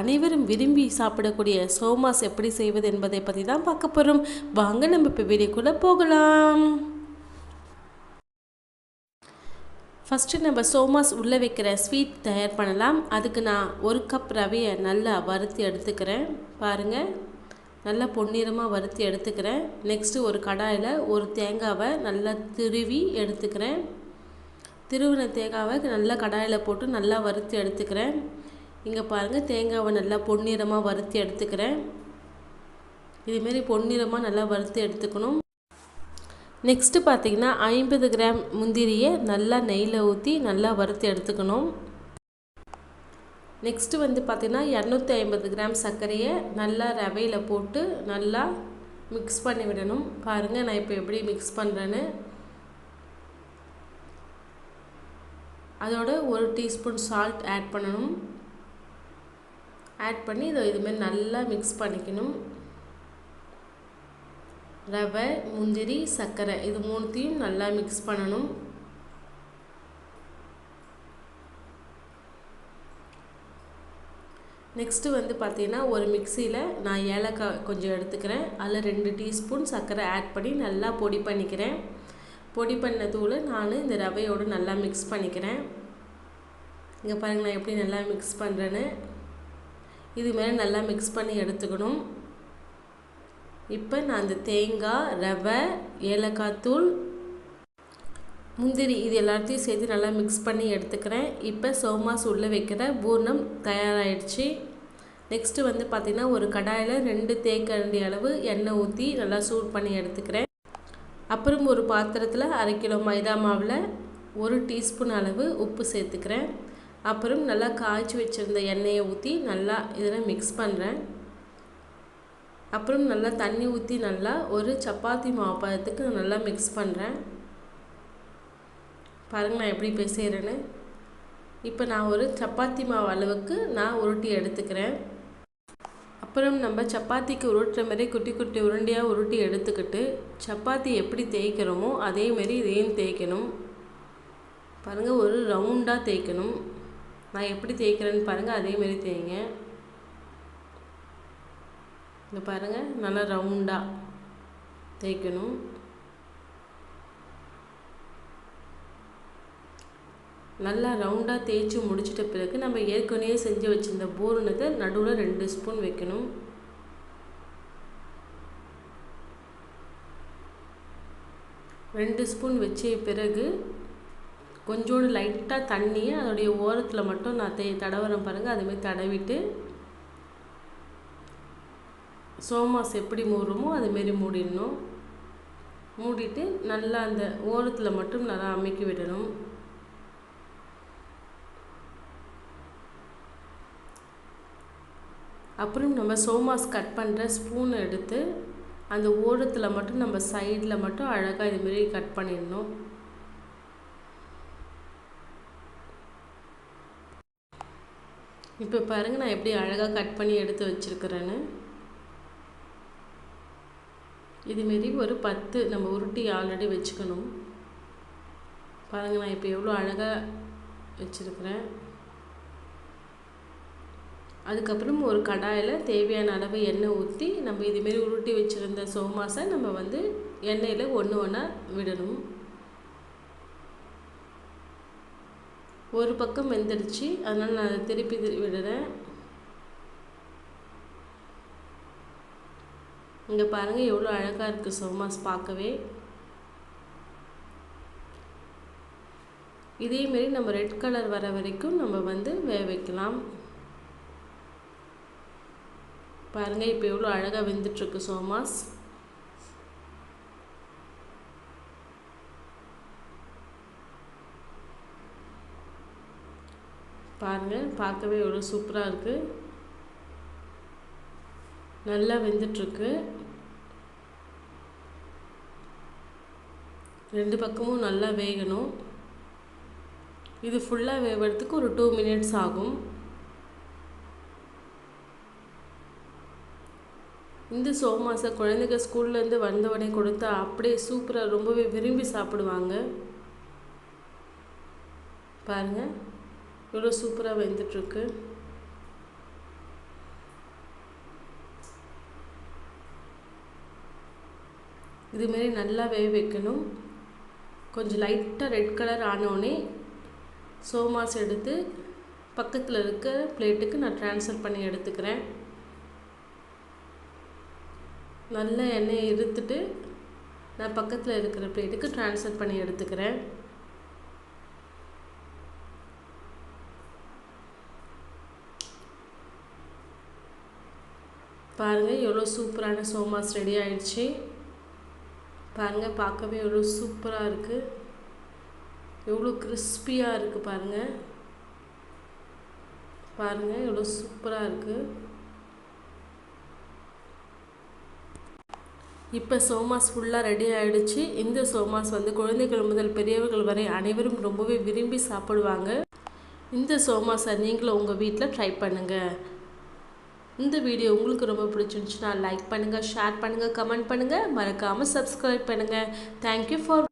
அனைவரும் விரும்பி சாப்பிடக்கூடிய சோமாஸ் எப்படி செய்வது என்பதை பற்றி தான் பார்க்க போகிறோம் வாங்க நம்ம இப்போ வீடியோக்குள்ளே போகலாம். ஃபஸ்ட்டு நம்ம சோமாஸ் உள்ளே வைக்கிற ஸ்வீட் தயார் பண்ணலாம். அதுக்கு நான் ஒரு கப் ரவையை நல்லா வறுத்து எடுத்துக்கிறேன். பாருங்கள் நல்லா பொன்னிறமாக வறுத்து எடுத்துக்கிறேன். நெக்ஸ்ட்டு ஒரு கடாயில் ஒரு தேங்காவை நல்லா திருவி எடுத்துக்கிறேன். திருவின தேங்காவை நல்லா கடாயில் போட்டு நல்லா வறுத்து எடுத்துக்கிறேன். இங்கே பாருங்கள் தேங்காவை நல்லா பொன்னிறமாக வறுத்து எடுத்துக்கிறேன். இதுமாரி பொன்னிறமாக நல்லா வறுத்து எடுத்துக்கணும். நெக்ஸ்ட்டு பார்த்தீங்கன்னா ஐம்பது கிராம் முந்திரியை நல்லா நெய்யில் ஊற்றி நல்லா வறுத்து எடுத்துக்கணும். நெக்ஸ்ட்டு வந்து பார்த்திங்கன்னா இரநூத்தி ஐம்பது கிராம் சர்க்கரையை நல்லா ரவையில் போட்டு நல்லா மிக்ஸ் பண்ணி விடணும். பாருங்கள் நான் இப்போ எப்படி மிக்ஸ் பண்ணுறேன்னு அதோட ஒரு டீஸ்பூன் சால்ட் ஆட் பண்ணணும். ஆட் பண்ணி இதை இதுமாரி நல்லா மிக்ஸ் பண்ணிக்கணும். ரவை முந்திரி சர்க்கரை இது மூணுத்தையும் நல்லா மிக்ஸ் பண்ணணும். நெக்ஸ்ட்டு வந்து பார்த்திங்கன்னா ஒரு மிக்சியில் நான் ஏலக்காய் கொஞ்சம் எடுத்துக்கிறேன். அதில் ரெண்டு டீஸ்பூன் சர்க்கரை ஆட் பண்ணி நல்லா பொடி பண்ணிக்கிறேன். பொடி பண்ண தூளை நான் இந்த ரவையோடு நல்லா மிக்ஸ் பண்ணிக்கிறேன். இங்கே பாருங்கள் நான் எப்படி நல்லா மிக்ஸ் பண்ணுறேன்னு இதுமாரி நல்லா மிக்ஸ் பண்ணி எடுத்துக்கணும். இப்போ நான் அந்த தேங்காய் ரவை ஏலக்காய் தூள் முந்திரி இது எல்லாத்தையும் சேர்த்து நல்லா மிக்ஸ் பண்ணி எடுத்துக்கிறேன். இப்போ சோமாஸ் உள்ளே வைக்கிற பூர்ணம் தயாராகிடுச்சு நெக்ஸ்ட்டு வந்து பார்த்திங்கன்னா ஒரு கடாயில் ரெண்டு தேக்கரண்டி அளவு எண்ணெய் ஊற்றி நல்லா சூட் பண்ணி எடுத்துக்கிறேன். அப்புறம் ஒரு பாத்திரத்தில் அரை கிலோ மைதா மாவில் ஒரு டீஸ்பூன் அளவு உப்பு சேர்த்துக்கிறேன். அப்புறம் நல்லா காய்ச்சி வச்சுருந்த எண்ணெயை ஊற்றி நல்லா இதில் மிக்ஸ் பண்ணுறேன் அப்புறம் நல்லா தண்ணி ஊற்றி நல்லா ஒரு சப்பாத்தி மாவு பதத்துக்கு நல்லா மிக்ஸ் பண்ணுறேன் பாருங்கள் நான் எப்படி பேசுகிறேன்னு இப்போ நான் ஒரு சப்பாத்தி மாவு அளவுக்கு நான் உருட்டி எடுத்துக்கிறேன். அப்புறம் நம்ம சப்பாத்திக்கு உருட்டுற மாதிரி குட்டி குட்டி உருண்டையாக உருட்டி எடுத்துக்கிட்டு சப்பாத்தி எப்படி தேய்க்கிறோமோ அதேமாரி இதையும் தேய்க்கணும். பாருங்கள் ஒரு ரவுண்டாக தேய்க்கணும். நான் எப்படி தேய்க்கிறேன்னு பாருங்கள் அதேமாரி தேய்ங்க. இங்கே பாருங்கள் நல்லா ரவுண்டாக தேய்க்கணும். நல்லா ரவுண்டாக தேய்ச்சி முடிச்சிட்ட பிறகு நம்ம ஏற்கனவே செஞ்சு வச்சுருந்த பூரணத்தை நடுவில் ரெண்டு ஸ்பூன் வைக்கணும். ரெண்டு ஸ்பூன் வச்ச பிறகு கொஞ்சோண்டு லைட்டாக தண்ணியை அதோடைய ஓரத்தில் மட்டும் நான் தே தடவுறேன் பாருங்கள் அதுமாரி தடவிட்டு சோமாஸ் எப்படி மூடுறோமோ அதுமாரி மூடிடணும். மூடிட்டு நல்லா அந்த ஓரத்தில் மட்டும் நல்லா அமைக்கி விடணும். அப்புறம் நம்ம சோமாஸ் கட் பண்ணுற ஸ்பூன் எடுத்து அந்த ஓரத்தில் மட்டும் நம்ம சைடில் மட்டும் அழகாக இதுமாரி கட் பண்ணிடணும். இப்போ பாருங்கள் நான் எப்படி அழகாக கட் பண்ணி எடுத்து வச்சுருக்கிறேன்னு. இதுமாரி ஒரு பத்து நம்ம உருட்டி ஆல்ரெடி வச்சுக்கணும். பாருங்கள் நான் இப்போ எவ்வளோ அழகாக வச்சுருக்கிறேன். அதுக்கப்புறம் ஒரு கடாயில் தேவையான அளவு எண்ணெய் ஊற்றி நம்ம இதுமாரி உருட்டி வச்சுருந்த சோமாசை நம்ம வந்து எண்ணெயில் ஒன்று ஒன்றா விடணும். ஒரு பக்கம் வெந்துடுச்சு. அதனால் நான் அதை திருப்பி விடுறேன். இங்கே பாருங்கள் எவ்வளோ அழகாக இருக்குது சோமாஸ் பார்க்கவே. இதேமாரி நம்ம ரெட் கலர் வர வரைக்கும் நம்ம வந்து வேக வைக்கலாம் பாருங்கள் இப்போ எவ்வளோ அழகாக வெந்துட்டுருக்கு சோமாஸ். பாருங்கள் பார்க்கவே எவ்வளோ சூப்பராக இருக்குது நல்லா வெந்துட்டுருக்கு. ரெண்டு பக்கமும் நல்லா வேகணும். இது ஃபுல்லாக வேகிறதுக்கு ஒரு டூ மினிட்ஸ் ஆகும். இந்த சோமாசை குழந்தைங்க ஸ்கூல்லேருந்து வந்த உடனே கொடுத்தா அப்படியே சூப்பராக ரொம்பவே விரும்பி சாப்பிடுவாங்க. பாருங்கள் இவ்வளோ சூப்பராக வெந்துட்டுருக்கு. இதுமாரி நல்லா வேக வைக்கணும். கொஞ்சம் லைட்டாக ரெட் கலர் ஆனோடனே சோமாஸ் எடுத்து பக்கத்தில் இருக்க பிளேட்டுக்கு நான் ட்ரான்ஸ்ஃபர் பண்ணி எடுத்துக்கிறேன். நல்ல எண்ணெயை இருத்துட்டு நான் பக்கத்தில் இருக்கிற பிளேட்டுக்கு ட்ரான்ஸ்ஃபர் பண்ணி எடுத்துக்கிறேன். பாருங்கள் எவ்வளோ சூப்பரான சோமாஸ் ரெடி ஆயிடுச்சு. பாருங்கள் பார்க்கவே எவ்வளோ சூப்பராக இருக்குது எவ்வளோ கிறிஸ்பியாக இருக்குது பாருங்கள் பாருங்கள் எவ்வளோ சூப்பராக இருக்குது இப்போ சோமாஸ் ஃபுல்லாக ரெடி ஆகிடுச்சு இந்த சோமாஸ் வந்து குழந்தைகள் முதல் பெரியவர்கள் வரை அனைவரும் ரொம்பவே விரும்பி சாப்பிடுவாங்க. இந்த சோமாஸை நீங்களும் உங்கள் வீட்டில் ட்ரை பண்ணுங்கள் இந்த வீடியோ உங்களுக்கு ரொம்ப பிடிச்சிருந்துச்சுன்னா லைக் பண்ணுங்கள் ஷேர் பண்ணுங்கள் கமெண்ட் பண்ணுங்கள் மறக்காமல் சப்ஸ்கிரைப் பண்ணுங்கள் தேங்க்யூ ஃபார்